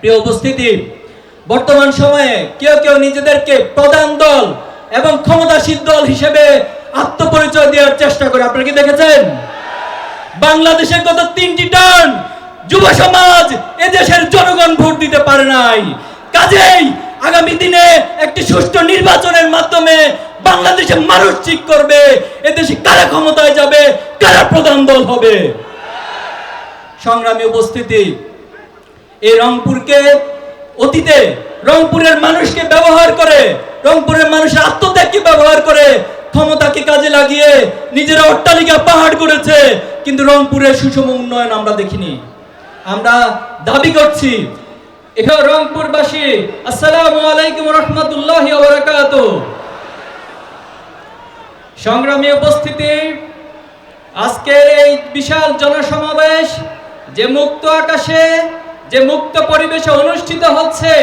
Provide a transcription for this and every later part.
প্রিয় উপস্থিতি, বর্তমান সময়ে কেউ কেউ নিজেদেরকে প্রধান দল এবং ক্ষমতাসীন দল হিসেবে আত্মপরিচয় দেওয়ার চেষ্টা করে। আপনারা কি দেখেছেন? বাংলাদেশের গত তিনটি টার্ন যুব সমাজ এদেশের জনগণ ভোট দিতে পারে নাই। কাজেই আগামী দিনে একটি সুষ্ঠু নির্বাচনের মাধ্যমে বাংলাদেশে মানুষ ঠিক করবে, এদেশে কারা ক্ষমতায় যাবে, কারা প্রধান দল হবে? সংগ্রামী উপস্থিতি এই রংপুরকে অতীতে রংপুরের মানুষকে ব্যবহার করে, রংপুরের মানুষের আত্মত্যাগকে ব্যবহার করে ক্ষমতাকে কাজে লাগিয়ে নিজেরা অট্টালিকা পাহাড় করেছে। কিন্তু রংপুরের সুষম উন্নয়ন আমরা দেখিনি। আমরা দাবি করছি এখানে রংপুরবাসী, আসসালামু আলাইকুম রহমতুল্লাহ বারাকাত। সংগ্রামী উপস্থিতি, আজকের এই বিশাল জনসমাবেশ যে মুক্ত আকাশে যে মুক্ত পরিবেশে অনুষ্ঠিত হচ্ছে,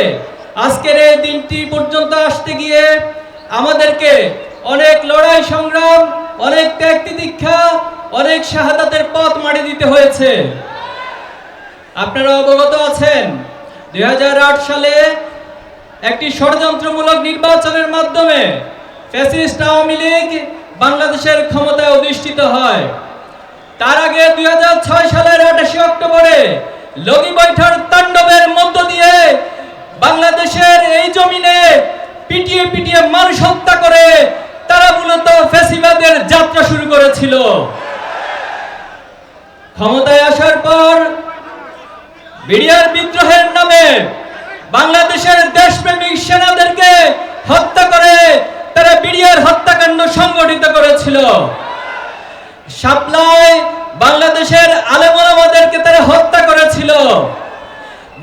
আজকের এই দিনটি পর্যন্ত আসতে গিয়ে আমাদেরকে অনেক লড়াই সংগ্রাম, অনেক ত্যাগ দীক্ষা অনেক শাহাদাতের পথ মারি দিতে হয়েছে। আপনারা অবগত আছেন, দুই হাজার আট সালে একটি ষড়যন্ত্রমূলক নির্বাচনের মাধ্যমে ফ্যাসিস্ট আওয়ামী লীগ বাংলাদেশের ক্ষমতায় অধিষ্ঠিত হয়। তার আগে দুই হাজার ছয় সালের আঠাশে অক্টোবরে লগি বৈঠার তাণ্ডবের মধ্য দিয়ে বাংলাদেশের এই জমিনে পিটিয়ে পিটিয়ে মানুষ হত্যা করে, তারা মূলত ফ্যাসিবাদের যাত্রা শুরু করেছিল। ক্ষমতায় আসার পর বিডিআর বিদ্রোহের নামে বাংলাদেশের দেশপ্রেমিক সেনাদেরকে হত্যা করে তারা বিডিআর হত্যাকাণ্ড সংগঠিত করেছিল। সাপ্লাই বাংলাদেশের করেছিল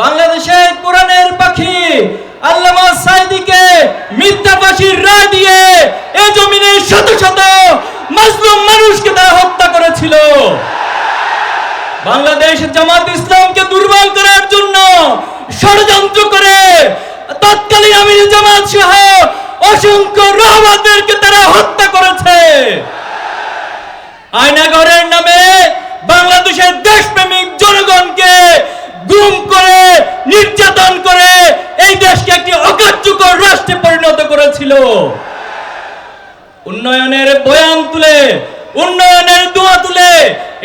বাংলাদেশের কোরআনের পাখি আল্লামা সাইদিকে মিথ্যা ফাঁসির রায় দিয়ে এ জমিনে শত শত মাসলুম মানুষকে তারা হত্যা করেছিল। বাংলাদেশ জামাত ইসলামকে দুর্বল করার জন্য ষড়যন্ত্র করে তৎকালীন আমির জামাত সহ অসংখ্য রহমানদেরকে তারা হত্যা করেছে। আয়নাগরের নামে বাংলাদেশের দেশপ্রেমিক জনগণকে গুম করে, নির্যাতন করে এই দেশকে একটি অকার্যকর রাষ্ট্রে পরিণত করেছিল। উন্নয়নের বয়ান তুলে, উন্নয়নের দোয়া তুলে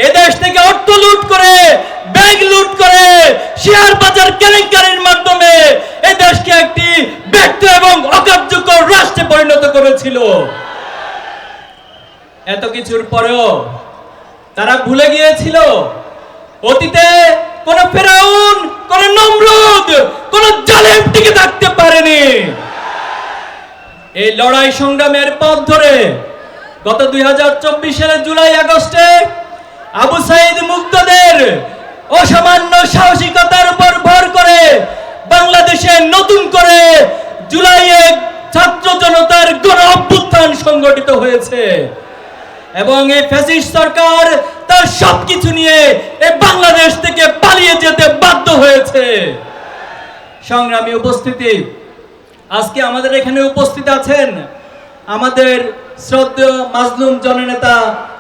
এদেশ থেকে অর্থ লুট করে ব্যাংক লুট করে, শেয়ার বাজার কেলেঙ্কারির মাধ্যমে এই দেশকে একটি ব্যর্থ এবং অকার্যকর রাষ্ট্রে পরিণত করেছিল। এত কিছুর পরেও তারা ভুলে গিয়েছিল। অতীতে কোন ফেরাউন, কোন নমরুদ, কোন জালেম টিকে থাকতে পারেনি। এই লড়াই সংগ্রামের পথ ধরে গত দুই হাজার চব্বিশ সালের জুলাই, আগস্টে আবু সাইদ মুক্তদের অসামান্য সাহসিকতার উপর ভর করে বাংলাদেশে নতুন করে জুলাইয়ে ছাত্র জনতার গণ অভ্যুত্থান সংগঠিত হয়েছে। এবং এই ফ্যাসিস্ট সরকার তার সবকিছু নিয়ে এই বাংলাদেশ থেকে পালিয়ে যেতে বাধ্য হয়েছে। সংগ্রামী উপস্থিতি, আজকে আমাদের এখানে উপস্থিত আছেন আমাদের শ্রদ্ধেয় মাজলুম জননেতা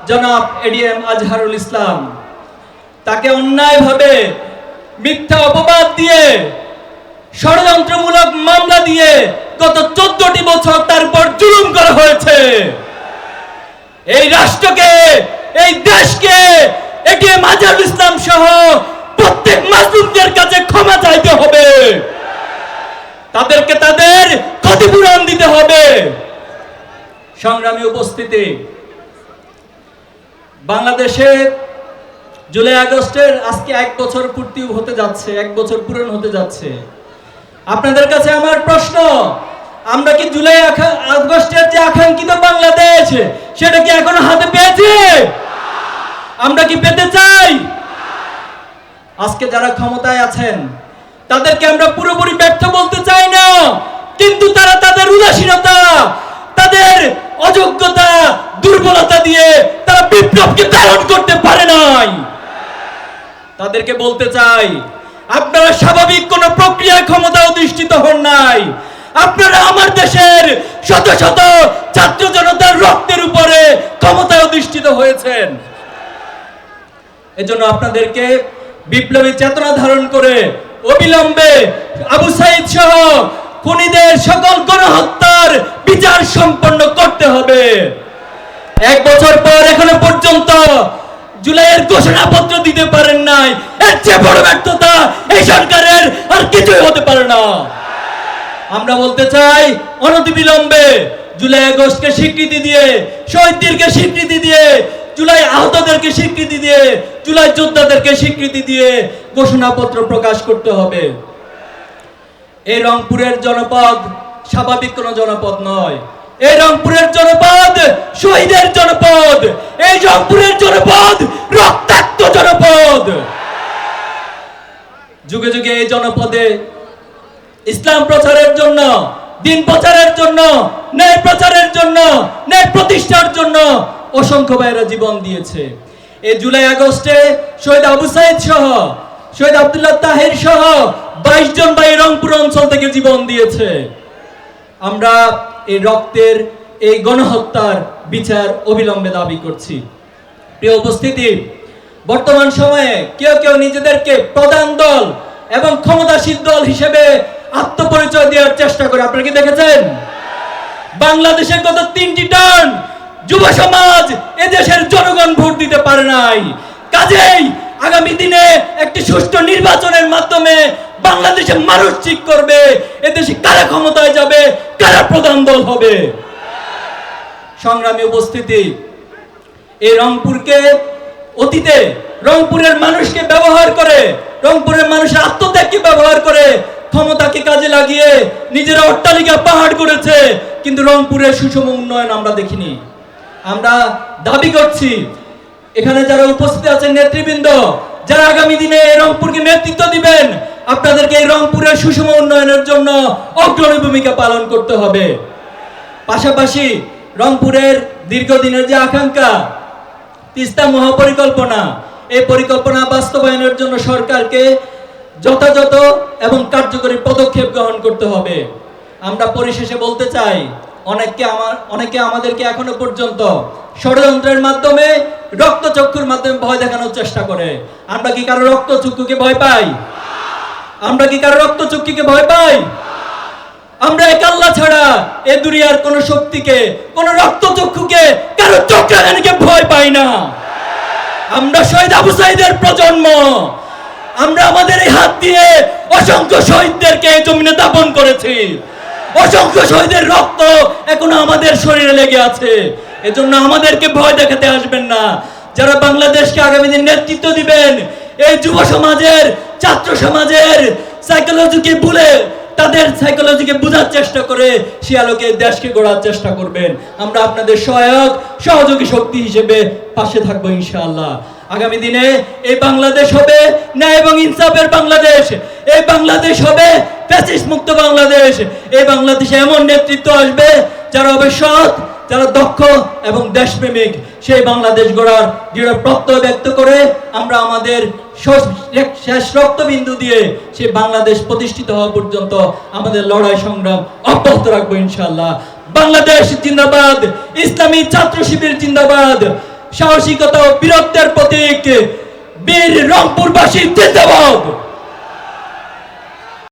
জনাব এডিএম আজহারুল ইসলাম। তাকে অন্যায়ভাবে মিথ্যা অপবাদ দিয়ে, ষড়যন্ত্রমূলক মামলা দিয়ে গত চোদ্দটি বছর তারপর জুলুম এই রাষ্ট্রকে, এই দেশকে, এটিএম আজহারুল ইসলাম সহ প্রত্যেক মাজলুমদের কাছে ক্ষমা চাইতে হবে। তাদেরকে তাদের ক্ষতিপূরণ দিতে হবে। সংগ্রামী উপস্থিতি বাংলাদেশে জুলাই আগস্টের আজকে এক বছর পূর্তি হতে যাচ্ছে, এক বছর পূরণ হতে যাচ্ছে। আপনাদের কাছে আমার প্রশ্ন আমরা কি জুলাই আগস্টের যে আকাঙ্ক্ষিত বাংলাদেশ, সেটা কি এখনও হাতে পেয়েছি? আমরা কি পেতে চাই? আজকে যারা ক্ষমতায় আছেন, তাদেরকে আমরা পুরোপুরি ব্যর্থ বলতে চাই না, কিন্তু তারা তাদের উদাসীনতা, তাদের অযোগ্যতা, দুর্বলতা দিয়ে তারা বিপ্লবকে ধারণ করতে পারে নাই। তাদেরকে বলতে চাই, আপনারা স্বাভাবিক কোন প্রক্রিয়ায় ক্ষমতা অধিষ্ঠিত হন নাই। আপনারা আমার দেশের শত শত ছাত্র জনতার রক্তের উপরে ক্ষমতায় অধিষ্ঠিত হয়েছেন। এজন্য আপনাদেরকে বিপ্লবী চেতনা ধারণ করে অবিলম্বে আবু সাইদ সহ খুনিদের সকল গণহত্যার বিচার সম্পন্ন করতে হবে। এক বছর পর এখনও পর্যন্ত জুলাইয়ের ঘোষণাপত্র দিতে পারেন নাই। এর চেয়ে বড় ব্যর্থতা এই সরকারের আর কিছুই হতে পারে না। আমরা বলতে চাই অনতিবিলম্বে জুলাই আগস্টকে স্বীকৃতি দিয়ে, শহীদদেরকে স্বীকৃতি দিয়ে, জুলাই আহতদেরকে স্বীকৃতি দিয়ে, জুলাই যোদ্ধাদেরকে স্বীকৃতি দিয়ে ঘোষণাপত্র প্রকাশ করতে হবে। এই রংপুরের জনপদ স্বাভাবিক কোনো জনপদ নয়। এই রংপুরের জনপদ শহীদের জনপদ। এই রংপুরের জনপদ রক্তাক্ত জনপদ। যুগে যুগে এই জনপদে ইসলাম প্রচারের জন্য, দিন প্রচারের জন্য, ন্যায় প্রচারের জন্য, ন্যায় প্রতিষ্ঠার জন্য অসংখ্য ভাইরা জীবন দিয়েছে। এই জুলাই আগস্টে শহীদ আবু সাইদ সহ, শহীদ আব্দুল্লাহ তাহির সহ বাইশ জন ভাই রংপুর অঞ্চল থেকে জীবন দিয়েছে। আমরা এই রক্তের এই গণহত্যার বিচার অবিলম্বে দাবি করছি। প্রিয় উপস্থিতি, বর্তমান সময়ে কেউ কেউ নিজেদেরকে প্রধান দল এবং ক্ষমতাশীল দল হিসেবে আত্মপরিচয় দেওয়ার চেষ্টা করে। আপনারা কি দেখেছেন? বাংলাদেশের গত তিনটি টার্ন যুব সমাজ এদেশের জনগণ ভোট দিতে পারে নাই। কাজেই আগামী দিনে একটি সুষ্ঠু নির্বাচনের মাধ্যমে বাংলাদেশের মানুষ ঠিক করবে, এদেশে কারা ক্ষমতায় যাবে, কারা প্রধান দল হবে? সংগ্রামী উপস্থিতি, এই রংপুরকে অতীতে রংপুরের মানুষকে ব্যবহার করে, রংপুরের মানুষের আত্মত্যাগকে ব্যবহার করে ক্ষমতাকে কাজে লাগিয়ে নিজেরা অট্টালিকা পাহাড় করেছে, কিন্তু রংপুরের সুষম উন্নয়ন আমরা দেখিনি। আমরা দাবি করছি, এখানে যারা উপস্থিত আছেন নেতৃবৃন্দ, যারা আগামী দিনে রংপুরকে নেতৃত্ব দিবেন, আপনাদেরকে এই রংপুরের সুষম উন্নয়নের জন্য অগ্রণী ভূমিকা পালন করতে হবে। পাশাপাশি রংপুরের দীর্ঘদিনের যে আকাঙ্ক্ষা, তিস্তা মহাপরিকল্পনা, এই পরিকল্পনা বাস্তবায়নের জন্য সরকারকে যথাযথ এবং কার্যকরী পদক্ষেপ গ্রহণ করতে হবে। আমরা পরিশেষে বলতে চাই, অনেককে আমার, অনেকে আমাদেরকে এখনও পর্যন্ত ষড়যন্ত্রের মাধ্যমে রক্তচক্ষুর মাধ্যমে ভয় দেখানোর চেষ্টা করে। আমরা কি কারও রক্তচক্ষুকে ভয় পাই? আমরা কি কারও রক্তচক্ষুকে ভয় পাই? আমরা এক আল্লাহ ছাড়া এ দুনিয়ার কোন শক্তিকে, কোন রক্তচক্ষুকে কারও চক্রাগানিকে ভয় পাই না। আমরা শহীদ আবু সাইদের প্রজন্ম। আমরা আমাদের এই হাত দিয়ে অসংখ্য শহীদদেরকে জমিনে দাপন করেছি। অসংখ্য শহীদের রক্ত এখনও আমাদের শরীরে লেগে আছে। এজন্য আমাদেরকে ভয় দেখাতে আসবেন না। যারা বাংলাদেশকে আগামী দিন নেতৃত্ব দিবেন, এই যুব সমাজের, ছাত্র সমাজের সাইকোলজিকে ভুলে তাদের সাইকোলজিকে বোঝার চেষ্টা করে সে আলোকে দেশকে গড়ার চেষ্টা করবেন। আমরা আপনাদের সহায়ক, সহযোগী শক্তি হিসেবে পাশে থাকব ইনশাআল্লাহ। আগামী দিনে এই বাংলাদেশ হবে ন্যায় এবং ইনসাফের বাংলাদেশ। এই বাংলাদেশ হবে প্যাসিস মুক্ত বাংলাদেশ। এই বাংলাদেশে এমন নেতৃত্ব আসবে যারা হবে সৎ, যারা দক্ষ এবং দেশপ্রেমিক। সেই বাংলাদেশ গড়ার দৃঢ় প্রত্যয় ব্যক্ত করে আমরা আমাদের শেষ- রক্তবিন্দু দিয়ে সেই বাংলাদেশ প্রতিষ্ঠিত হওয়া পর্যন্ত আমাদের লড়াই সংগ্রাম অব্যাহত রাখব ইনশাল্লাহ বাংলাদেশ জিন্দাবাদ, ইসলামী ছাত্র শিবির জিন্দাবাদ। সাহসিকতা ও বীরত্বের প্রতীক বীর রংপুরবাসী জিন্দাবাদ।